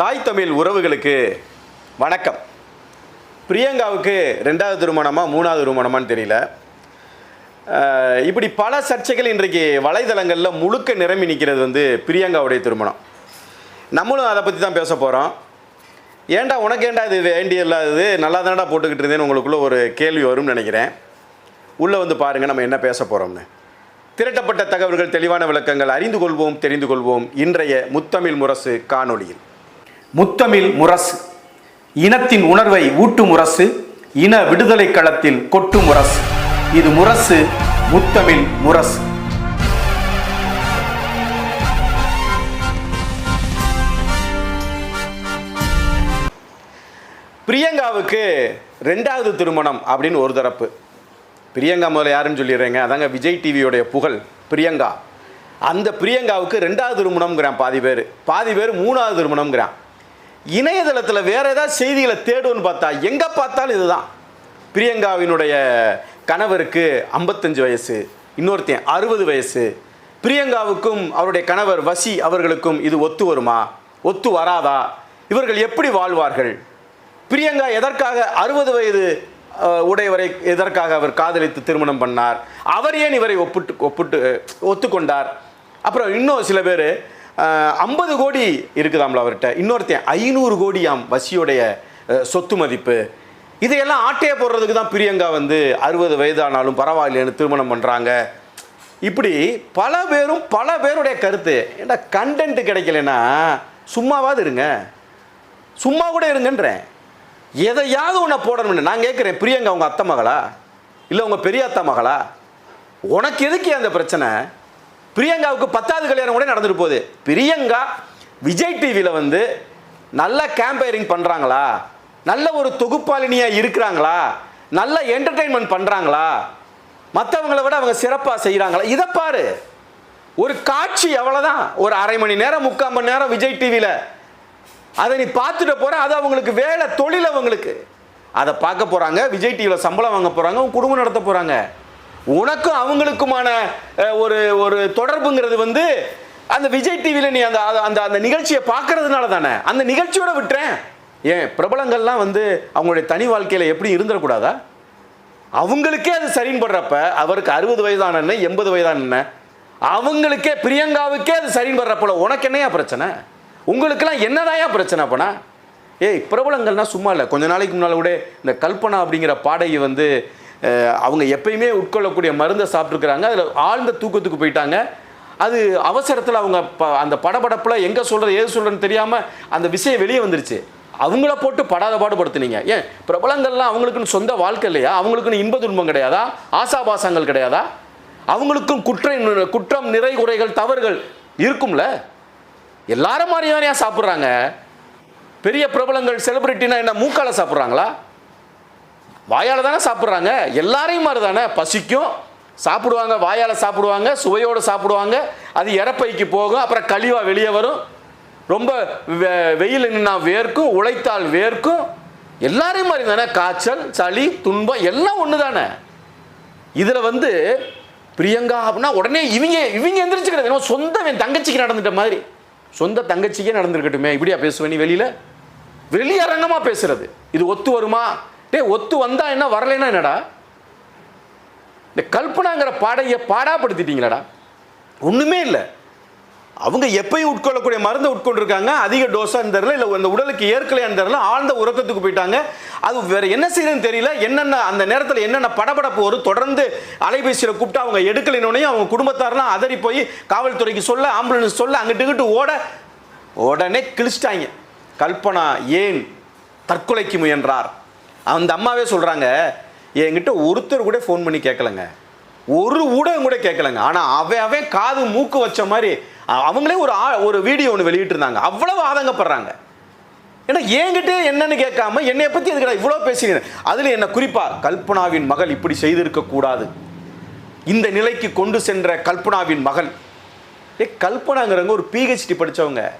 தாய் தமிழ் உறவுகளுக்கு வணக்கம். பிரியங்காவுக்கு ரெண்டாவது திருமணமா மூணாவது திருமணமான்னு தெரியல. இப்படி பல சர்ச்சைகள் இன்றைக்கு வலைதளங்களில் முழுக்க நிரம்பி நிற்கிறது வந்து பிரியங்காவுடைய திருமணம். நம்மளும் அதை பற்றி தான் பேச போகிறோம் ஏன்டா உனக்கு ஏன்டா இது வேண்டிய இல்லாதது? நல்லா தானடா போட்டுக்கிட்டு இருந்தேன்னு உங்களுக்குள்ள ஒரு கேள்வி வரும்னு நினைக்கிறேன். உள்ளே வந்து பாருங்கள் நம்ம என்ன பேச போகிறோம்னு திரட்டப்பட்ட தகவல்கள் தெளிவான விளக்கங்கள் அறிந்து கொள்வோம் தெரிந்து கொள்வோம். இன்றைய முத்தமிழ் முரசு காணொளியில். முத்தமிழ் முரசு. இனத்தின் உணர்வை ஊட்டு முரசு இன விடுதலை களத்தில் கொட்டு முரசு. இது முரசு முத்தமிழ் முரசு. பிரியங்காவுக்கு ரெண்டாவது திருமணம் அப்படின்னு ஒரு தரப்பு. பிரியங்கா முதல்ல யாருன்னு சொல்லிடுறேங்க. அதாங்க விஜய் டிவியோடைய புகழ் பிரியங்கா. அந்த பிரியங்காவுக்கு ரெண்டாவது திருமணம்ங்கிறான் பாதி பேர். பாதி பேர் மூணாவது திருமணம்ங்கிறான். இணையதளத்தில் வேற ஏதாவது செய்திகளை தேடுன்னு பார்த்தா எங்கே பார்த்தாலும் இதுதான். பிரியங்காவினுடைய கணவருக்கு ஐம்பத்தஞ்சு வயசு இன்னொருத்தன் அறுபது வயசு. பிரியங்காவுக்கும் அவருடைய கணவர் வசி அவர்களுக்கும் இது ஒத்து வருமா? ஒத்து வராதா? இவர்கள் எப்படி வாழ்வார்கள்? பிரியங்கா எதற்காக அறுபது வயது உடையவரை எதற்காக அவர் காதலித்து திருமணம் பண்ணார்? அவர் ஏன் இவரை ஒப்பிட்டு ஒப்பிட்டு ஒத்துக்கொண்டார்? அப்புறம் இன்னும் சில பேர் ஐம்பது கோடி இருக்குதாம்ல அவர்கிட்ட. இன்னொருத்தன் ஐநூறு கோடியாம் வசியோடைய சொத்து மதிப்பு. இதையெல்லாம் ஆட்டையை போடுறதுக்கு தான் பிரியங்கா வந்து அறுபது வயதானாலும் பரவாயில்லைன்னு திருமணம் பண்ணுறாங்க இப்படி பல பேரும் பல பேருடைய கருத்து. ஏன்டா கண்டென்ட் கிடைக்கலன்னா சும்மாவாது இருங்க. சும்மா கூட இருங்கன்றேன். எதையாவது உன்னை போடணும்னு நான் கேட்குறேன் பிரியங்கா உங்கள் அத்தை மகளா? இல்லை உங்கள் பெரிய அத்தை மகளா? உனக்கு எதுக்கு அந்த பிரச்சனை? பிரியங்காவுக்கு பத்தாவது கல்யாணம் கூட நடந்துட்டு போகுது. பிரியங்கா விஜய் டிவியில் வந்து நல்ல கேம்பைரிங் பண்ணுறாங்களா நல்ல ஒரு தொகுப்பாளினியாக இருக்கிறாங்களா? நல்ல என்டர்டெயின்மெண்ட் பண்ணுறாங்களா மற்றவங்களை விட அவங்க சிறப்பாக செய்கிறாங்களா இதை பாரு. ஒரு காட்சி எவ்வளோதான் ஒரு அரை மணி நேரம் முக்கால் மணி நேரம் விஜய் டிவியில் அதை நீ பார்த்துட்டு போகிற அது அவங்களுக்கு வேலை தொழில் அவங்களுக்கு. அதை பார்க்க போகிறாங்க விஜய் டிவியில் சம்பளம் வாங்க போகிறாங்க அவங்க குடும்பம் நடத்த போகிறாங்க உனக்கும் அவங்களுக்குமான ஒரு ஒரு தொடர்புங்கிறது வந்து அந்த விஜய் டிவியில் நீ அந்த அந்த- அந்த நிகழ்ச்சியை பார்க்கறதுனால தானே? அந்த நிகழ்ச்சியோட விட்டுறேன். ஏன் பிரபலங்கள்லாம் வந்து அவங்களுடைய தனி வாழ்க்கையில் எப்படி இருந்துடக்கூடாதா? அவங்களுக்கே அது சரின்னு படுறப்ப அவருக்கு அறுபது வயதான என்ன எண்பது வயதான என்ன அவங்களுக்கே பிரியங்காவுக்கே அது சரின்னு படுறப்பல உனக்கு என்னையா பிரச்சனை? உங்களுக்கெல்லாம் என்னதாயா பிரச்சனை அப்போனா? ஏய் பிரபலங்கள்னா சும்மா இல்லை. கொஞ்ச நாளைக்கு முன்னால் கூட இந்த கல்பனா அப்படிங்கிற பாடகி வந்து அவங்க எப்பயுமே உட்கொள்ளக்கூடிய மருந்தை சாப்பிட்ருக்குறாங்க அதில் ஆழ்ந்த தூக்கத்துக்கு போயிட்டாங்க. அது அவசரத்தில் அவங்க ப- அந்த படபடப்பில் எங்கே சொல்கிறது ஏது சொல்கிறேன்னு தெரியாமல் அந்த விஷயம் வெளியே வந்துருச்சு. அவங்கள போட்டு படாத பாடுபடுத்துனீங்க. ஏன்? பிரபலங்கள்லாம் அவங்களுக்குன்னு சொந்த வாழ்க்கை இல்லையா? அவங்களுக்குன்னு இன்ப துன்பம் கிடையாதா? ஆசாபாசங்கள் கிடையாதா? அவங்களுக்கும் குற்றம் குற்றம் நிறை குறைகள் தவறுகள் இருக்கும்ல? எல்லாரும் மாதிரி தானே சாப்பிட்றாங்க. பெரிய பிரபலங்கள் செலிபிரிட்டினா என்ன? மூக்கால சாப்பிட்றாங்களா? வாயால் தானே சாப்பிட்றாங்க. எல்லாரையும் மாதிரி தானே பசிக்கும் சாப்பிடுவாங்க வாயால் சாப்பிடுவாங்க சுவையோடு சாப்பிடுவாங்க. அது இறப்பைக்கு போகும் அப்புறம் கழிவாக வெளியே வரும். ரொம்ப வெ- வெயில் நின்னா வேர்க்கும் உழைத்தால் வேர்க்கும். எல்லாரையும் மாதிரி தானே காய்ச்சல் சளி துன்பம் எல்லாம் ஒன்று தானே இதில் வந்து பிரியங்கா அப்படின்னா உடனே இவங்க இவங்க எந்திரிச்சுக்கிறது. என்னமோ சொந்த என் தங்கச்சிக்கு நடந்துட்ட மாதிரி. சொந்த தங்கச்சிக்கே நடந்திருக்கட்டுமே. இப்படியா பேசுவேன் நீ வெளியில்? வெளியரங்கமாக பேசுறது. இது ஒத்து வருமா? டேய் ஒத்து வந்தா என்ன வரலைன்னா என்னடா? இந்த கல்பனாங்கிற பாடையை பாடாப்படுத்திட்டீங்களாடா? ஒன்றுமே இல்லை. அவங்க எப்பயும் உட்கொள்ளக்கூடிய மருந்தை உட்கொண்டிருக்காங்க. அதிக டோஸாக தெரியல இல்லை அந்த உடலுக்கு ஏற்கலையான்னு தரல ஆழ்ந்த உறக்கத்துக்கு போயிட்டாங்க. அது வேற என்ன செய்யறதுன்னு தெரியல. என்னென்ன அந்த நேரத்தில் என்னென்ன படபடப்பு வரும் தொடர்ந்து அலைபேசியில் கூப்பிட்டு அவங்க எடுக்கலைனோடனே அவங்க குடும்பத்தாரெலாம் அதறி போய் காவல்துறைக்கு சொல்ல ஆம்புலன்ஸ் சொல்ல அங்கிட்டு இங்கிட்டு ஓட உடனே கிழிச்சிட்டாங்க. கல்பனா ஏன் தற்கொலைக்கு முயன்றார்? அந்த அம்மாவே சொல்கிறாங்க என்கிட்ட ஒருத்தர் கூட ஃபோன் பண்ணி கேட்கலங்க ஒரு ஊடகம் கூட கேட்கலங்க ஆனால் அவன் அவன் காது மூக்கு வச்ச மாதிரி அவங்களே ஒரு ஆ- ஒரு வீடியோ ஒன்று வெளியிட்டிருந்தாங்க. அவ்வளவு ஆதங்கப்படுறாங்க. ஏன்னா என்கிட்ட என்னன்னு கேட்காம என்னை பற்றி எதுக்கடா இவ்வளோ பேசுகிறேன் அதில் என்ன குறிப்பா கல்பனாவின் மகள் இப்படி செய்திருக்கக்கூடாது இந்த நிலைக்கு கொண்டு சென்ற கல்பனாவின் மகள். ஏ கல்பனாங்கிறவங்க ஒரு பிஹெச்டி படிச்சவங்க.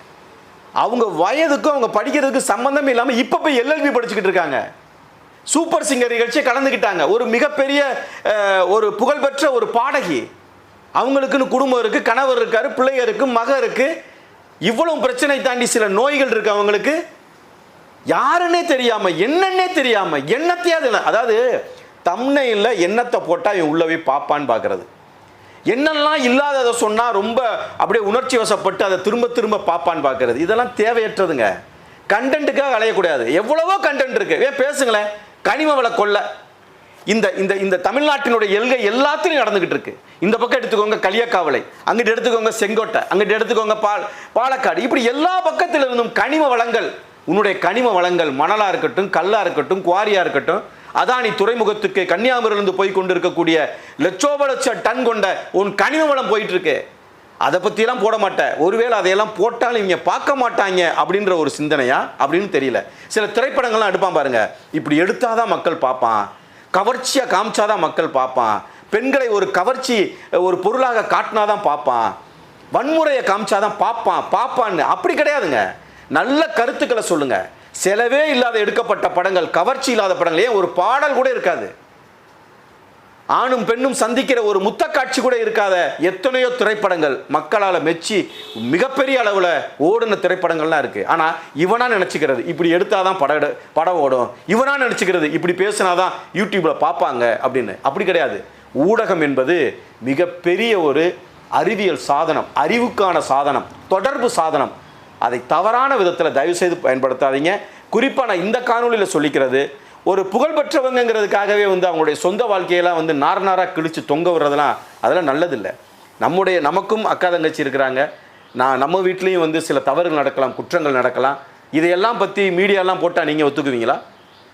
அவங்க வயதுக்கும் அவங்க படிக்கிறதுக்கு சம்மந்தம் இல்லாமல் இப்போ போய் எல்எல்பி படிச்சுக்கிட்டு இருக்காங்க. சூப்பர் சிங்கர் நிகழ்ச்சியை கலந்துக்கிட்டாங்க. ஒரு மிகப்பெரிய ஒரு புகழ்பெற்ற ஒரு பாடகி. அவங்களுக்குன்னு குடும்பம் இருக்குது கணவர் இருக்காரு பிள்ளை இருக்கு மக இருக்கு. இவ்வளவு பிரச்சனை தாண்டி சில நோய்கள் இருக்கு அவங்களுக்கு. யாருன்னே தெரியாம என்னன்னே தெரியாம என்னத்தையாவது இல்லை. அதாவது தம்னையில் எண்ணத்தை போட்டால் இவன் உள்ளவே பார்ப்பான்னு பார்க்கறது என்னெல்லாம் இல்லாததை சொன்னால் ரொம்ப அப்படியே உணர்ச்சி வசப்பட்டு அதை திரும்ப திரும்ப பாப்பான்னு பார்க்கறது இதெல்லாம் தேவையற்றதுங்க. கண்டென்ட்டுக்காக அலையக்கூடாது. எவ்வளவோ கண்டென்ட் இருக்கு. ஏன் பேசுங்களேன். கனிம வள கொள்ளை. இந்த இந்த இந்த தமிழ்நாட்டினுடைய எல்கை எல்லாத்துலையும் நடந்துகிட்டு இருக்கு. இந்த பக்கம் எடுத்துக்கோங்க களியக்காவலை அங்கிட்டு எடுத்துக்கோங்க செங்கோட்டை அங்கிட்டு எடுத்துக்கோங்க பால் பாலக்காடு. இப்படி எல்லா பக்கத்தில் இருந்தும் கனிம வளங்கள் உன்னுடைய கனிம வளங்கள் மணலாக இருக்கட்டும் கல்லா இருக்கட்டும் குவாரியாக இருக்கட்டும் அதானி துறைமுகத்துக்கு கன்னியாகுமரியிலிருந்து போய் கொண்டிருக்கக்கூடிய லட்சோப லட்ச டன் கொண்ட உன் கனிம வளம் போயிட்டு இருக்கு. அதை பற்றியெல்லாம் போட மாட்டேன் ஒருவேளை அதையெல்லாம் போட்டாலும் இவங்க பார்க்க மாட்டாங்க அப்படின்ற ஒரு சிந்தனையா? அப்படின்னு தெரியல. சில திரைப்படங்கள்லாம் எடுப்பான் பாருங்க. இப்படி எடுத்தாதான் மக்கள் பார்ப்பான். கவர்ச்சியாக காமிச்சாதான் மக்கள் பார்ப்பான். பெண்களை ஒரு கவர்ச்சி ஒரு பொருளாக காட்டினாதான் பார்ப்பான். வன்முறையை காமிச்சாதான் பார்ப்பான். பார்ப்பான்னு. அப்படி கிடையாதுங்க. நல்ல கருத்துக்களை சொல்லுங்க. செலவே இல்லாத எடுக்கப்பட்ட படங்கள் கவர்ச்சி இல்லாத படங்கள். ஏன்? ஒரு பாடல் கூட இருக்காது. ஆணும் பெண்ணும் சந்திக்கிற ஒரு முத்த காட்சி கூட இருக்காத எத்தனையோ திரைப்படங்கள். மக்களால் மெச்சி மிகப்பெரிய அளவில் ஓடின திரைப்படங்கள்லாம் இருக்குது ஆனால் இவனா நினச்சிக்கிறது இப்படி எடுத்தாதான் படம் எடு- படம் ஓடும். இவனா நினச்சிக்கிறது இப்படி பேசினாதான் யூடியூப்பில் பார்ப்பாங்க அப்படின்னு. அப்படி கிடையாது. ஊடகம் என்பது மிகப்பெரிய ஒரு அறிவியல் சாதனம் அறிவுக்கான சாதனம் தொடர்பு சாதனம். அதை தவறான விதத்தில் தயவு செய்து பயன்படுத்தாதீங்க. குறிப்பாக நான் இந்த காணொளியில் சொல்லிக்கிறது ஒரு புகழ்பெற்றவங்கிறதுக்காகவே வந்து அவங்களுடைய சொந்த வாழ்க்கையெல்லாம் வந்து நார் நாராக கிழித்து தொங்க விடுறதெல்லாம் அதெல்லாம் நல்லதில்லை. நம்முடைய நமக்கும் அக்கா தங்கச்சி இருக்கிறாங்க. நான் நம்ம வீட்லேயும் வந்து சில தவறுகள் நடக்கலாம் குற்றங்கள் நடக்கலாம். இதையெல்லாம் பற்றி மீடியாலாம் போட்டால் நீங்கள் ஒத்துக்குவீங்களா?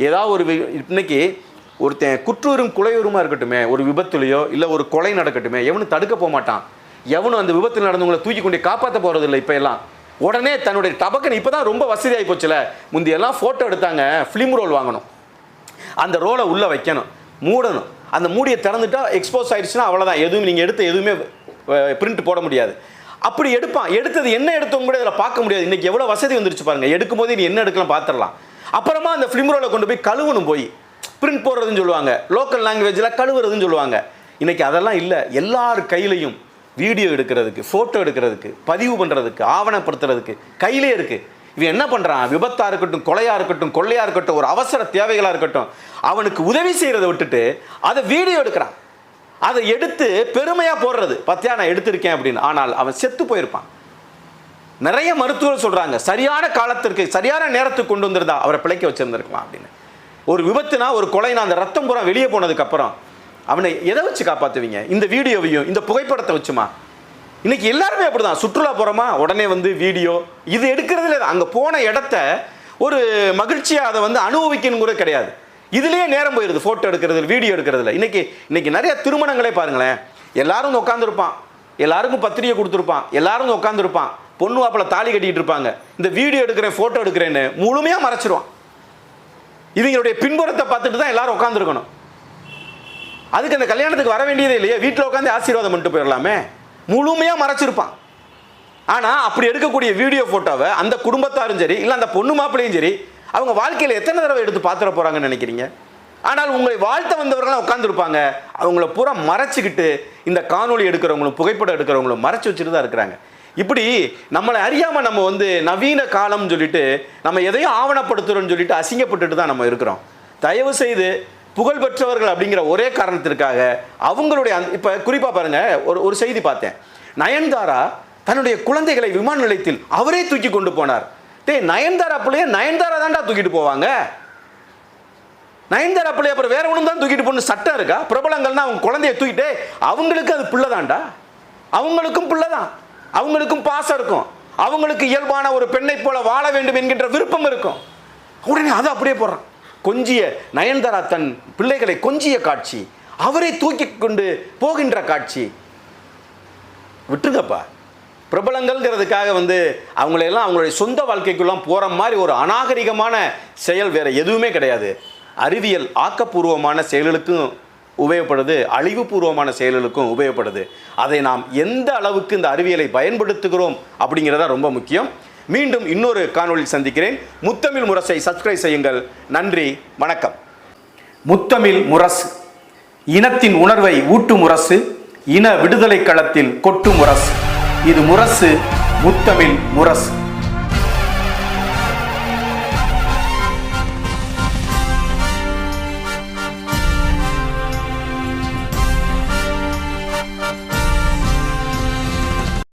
ஏதாவது ஒரு இன்னைக்கு ஒருத்தன் குற்றூரும் குலையூருமா இருக்கட்டுமே ஒரு விபத்துலையோ இல்லை ஒரு கொலை நடக்கட்டுமே எவனும் தடுக்க போக மாட்டான். எவனும் அந்த விபத்தில் நடந்தவங்களை தூக்கி கொண்டு காப்பாற்ற போகிறதில்ல இப்போ எல்லாம். உடனே தன்னுடைய டபக்கன் இப்போ தான் ரொம்ப வசதியாகி போச்சுல. முந்தையெல்லாம் ஃபோட்டோ எடுத்தாங்க ஃபிலிம் ரோல் வாங்கணும். அந்த ரோலை உள்ளே வைக்கணும் மூடணும். அந்த மூடியை திறந்துட்டா எக்ஸ்போஸ் ஆயிடுச்சுன்னா அவ்வளோதான் எதுவும் நீங்கள் எடுத்து எதுவுமே பிரிண்ட் போட முடியாது. அப்படி எடுப்பான். எடுத்தது என்ன எடுத்தவங்க கூட இதில் பார்க்க முடியாது. இன்றைக்கி எவ்வளோ வசதி வந்துருச்சு பாருங்கள் எடுக்கும் போது நீ என்ன எடுக்கலாம் பார்த்துடலாம். அப்புறமா அந்த ஃபிலிம் ரோலை கொண்டு போய் கழுவணும் போய். பிரிண்ட் போடுறதுன்னு சொல்லுவாங்க. லோக்கல் லாங்குவேஜில் கழுவுறதுன்னு சொல்லுவாங்க. இன்றைக்கி அதெல்லாம் இல்லை. எல்லார் கையிலையும் வீடியோ எடுக்கிறதுக்கு ஃபோட்டோ எடுக்கிறதுக்கு பதிவு பண்ணுறதுக்கு ஆவணப்படுத்துறதுக்கு கையிலே இருக்குது இவன் என்ன பண்ணுறான் விபத்தாக இருக்கட்டும் கொலையாக இருக்கட்டும் கொள்ளையாக இருக்கட்டும் ஒரு அவசர தேவைகளாக இருக்கட்டும் அவனுக்கு உதவி செய்கிறத விட்டுட்டு அதை வீடியோ எடுக்கிறான். அதை எடுத்து பெருமையாக போடுறது. பத்தியா நான் எடுத்திருக்கேன் அப்படின்னு. ஆனால் அவன் செத்து போயிருப்பான். நிறைய மருத்துவர்கள் சொல்கிறாங்க சரியான காலத்திற்கு சரியான நேரத்துக்கு கொண்டு வந்திருந்தா அவரை பிழைக்க வச்சுருந்துருக்கலாம் அப்படின்னு. ஒரு விபத்துனா ஒரு கொலைனா அந்த ரத்தம் பூரா வெளியே போனதுக்கப்புறம் அவனை எதை வச்சு காப்பாற்றுவீங்க இந்த வீடியோவையும் இந்த புகைப்படத்தை வச்சுமா? இன்னைக்கு எல்லாருமே அப்படிதான். சுற்றுலா போறோமா? உடனே வந்து வீடியோ. இது எடுக்கிறதுல அங்க போன இடத்த ஒரு மகிழ்ச்சியாக அதை வந்து அனுபவிக்கணுங்கிற கிடையாது. இதுலயே நேரம் போயிருது. போட்டோ எடுக்கிறது வீடியோ எடுக்கிறதுல. இன்னைக்கு இன்னைக்கு நிறைய திருமணங்களே பாருங்களேன். எல்லாரும் உட்காந்துருப்பான் எல்லாருக்கும் பத்திரிகை கொடுத்துருப்பான். எல்லாரும் உட்காந்துருப்பான் பொண்ணு வாப்பில் தாலி கட்டிட்டு இருப்பாங்க. இந்த வீடியோ எடுக்கிறேன் போட்டோ எடுக்கிறேன்னு முழுமையாக மறைச்சிருவான். இவங்களுடைய பின்புறத்தை பார்த்துட்டு தான் எல்லாரும் உட்காந்துருக்கணும் அதுக்கு அந்த கல்யாணத்துக்கு வர வேண்டியதே இல்லையே. வீட்டில் உட்காந்து ஆசீர்வாதம் பண்ணிட்டு போயிடலாமே. முழுமையாக மறைச்சிருப்பான். ஆனால் அப்படி எடுக்கக்கூடிய வீடியோ ஃபோட்டோவை அந்த குடும்பத்தாரும் சரி இல்லை அந்த பொண்ணு மாப்பிள்ளையும் சரி அவங்க வாழ்க்கையில் எத்தனை தடவை எடுத்து பார்த்துட போகிறாங்கன்னு நினைக்கிறீங்க? ஆனால் உங்களை வாழ்த்த வந்தவர்களாம் உட்காந்துருப்பாங்க அவங்கள பூரா மறைச்சிக்கிட்டு இந்த காணொளி எடுக்கிறவங்களும் புகைப்படம் எடுக்கிறவங்களும் மறைச்சி வச்சுட்டு தான் இருக்கிறாங்க. இப்படி நம்மளை அறியாமல் நம்ம வந்து நவீன காலம்னு சொல்லிட்டு நம்ம எதையும் ஆவணப்படுத்துகிறோம்னு சொல்லிட்டு அசிங்கப்பட்டுட்டு தான் நம்ம இருக்கிறோம். தயவு செய்து புகழ் பெற்றவர்கள் அப்படிங்கிற ஒரே காரணத்திற்காக அவங்களுடைய அந்த இப்போ குறிப்பாக பாருங்க ஒரு ஒரு செய்தி பார்த்தேன். நயன்தாரா தன்னுடைய குழந்தைகளை விமான நிலையத்தில் அவரே தூக்கி கொண்டு போனார். டே நயன்தாரா பிள்ளைய நயன்தாரா தான்டா தூக்கிட்டு போவாங்க? நயன்தாரா பிள்ளை அப்புறம் வேற ஒன்றும் தான் தூக்கிட்டு போகணும் சட்டம் இருக்கா? பிரபலங்கள்னா அவங்க குழந்தைய தூக்கிட்டு அவங்களுக்கு அது பிள்ளை தான்டா. அவங்களுக்கும் பிள்ளை தான். அவங்களுக்கும் பாசம் இருக்கும். அவங்களுக்கு இயல்பான ஒரு பெண்ணை போல வாழ வேண்டும் என்கின்ற விருப்பம் இருக்கும். உடனே அதை அப்படியே போடுறான். கொஞ்சிய நயன்தாரா தன் பிள்ளைகளை கொஞ்சிய காட்சி. அவரை தூக்கி கொண்டு போகின்ற காட்சி. விட்டுருங்கப்பா. பிரபலங்கள்ங்கிறதுக்காக வந்து அவங்களெல்லாம் அவங்களுடைய சொந்த வாழ்க்கைக்குள்ளாம் போகிற மாதிரி ஒரு அநாகரிகமான செயல் வேறு எதுவுமே கிடையாது. அறிவியல் ஆக்கப்பூர்வமான செயல்களுக்கும் உபயோகப்படுது அழிவுபூர்வமான செயல்களுக்கும் உபயோகப்படுது. அதை நாம் எந்த அளவுக்கு இந்த அறிவியலை பயன்படுத்துகிறோம் அப்படிங்கிறதா ரொம்ப முக்கியம். மீண்டும் இன்னொரு காணொளியில் சந்திக்கிறேன். முத்தமிழ் முரசை சப்ஸ்கிரைப் செய்யுங்கள். நன்றி வணக்கம். முத்தமிழ் முரசு இனத்தின் உணர்வை ஊட்டும் முரசு இன விடுதலை களத்தில் கொட்டும் முரசு. இது முரசு முத்தமிழ் முரசு.